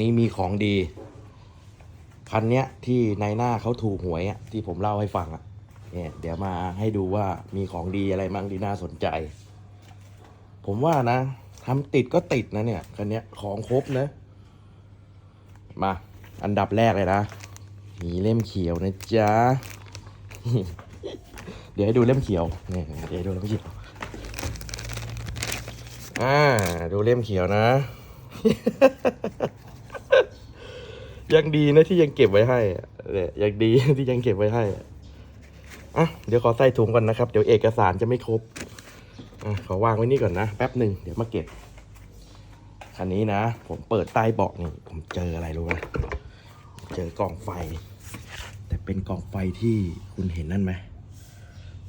นี้มีของดีคันเนี้ยที่ในหน้าเขาถูกหวยอะที่ผมเล่าให้ฟังอะเนี่ยเดี๋ยวมาให้ดูว่ามีของดีอะไรบ้างที่น่าสนใจ ผมว่านะทำติดก็ติดนะเนี่ยคันเนี้ยของครบนะมาอันดับแรกเลยนะมีเล่มเขียวนะจ๊ะเดี๋ยวให้ดูเล่มเขียวเนี่ยเดี๋ยวดูเล่มเขียวอ่าดูเล่มเขียวนะ ยังดีนะที่ยังเก็บไว้ให้เนี่ยยังดีที่ยังเก็บไว้ให้อะเดี๋ยวขอใส่ถุงก่อนนะครับเดี๋ยวเอกสารจะไม่ครบอะขอวางไว้นี่ก่อนนะแป๊บหนึ่งเดี๋ยวมาเก็บคันนี้นะ ผมเปิดใต้เบาะนี่ ผมเจออะไรรู้ไหมเจอกล่องไฟ แต่เป็นกล่องไฟที่คุณเห็นนั่นไหม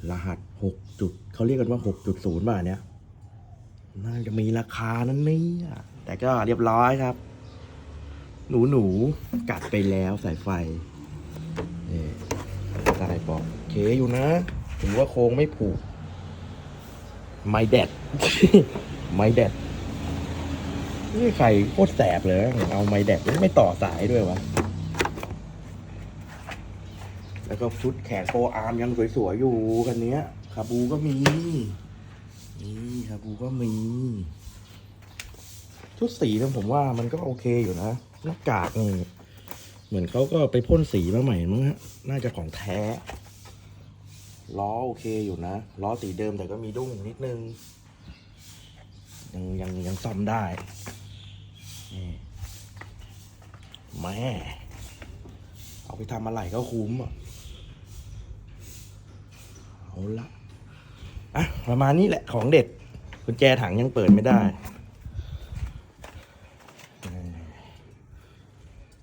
รหัสหกจุดเขาเรียกกันว่าหกจุดศูนย์บาเนี้ยน่าจะมีราคานั้นนี่แต่ก็เรียบร้อยครับ หนูหนูกัดไปแล้วสายไฟนี่สายบอกเคอยู่นะถือว่าโค้งไม่ผูก ไม่แดด ไม่แดดนี่ใครโคตรแสบเลย เอาไม้แดดไม่ต่อสายด้วยวะ แล้วก็ชุดแขนโฟอาร์มยังสวยๆอยู่กันเนี้ยคาบูก็มี นี่คาบูก็มี ชุดสีนี่ยผมว่ามันก็โอเคอยู่นะ หน้ากากนี่เหมือนเขาก็ไปพ่นสีมาใหม่มั้งฮะ น่าจะของแท้ ล้อโอเคอยู่นะ ล้อสีเดิมแต่ก็มีดุ้งนิดนึง ยังยังยังซ่อมได้แม่ เอาไปทำอะไรก็คุ้มอะ เอาละอะ ประมาณนี้แหละของเด็ดกุญแจถังยังเปิดไม่ได้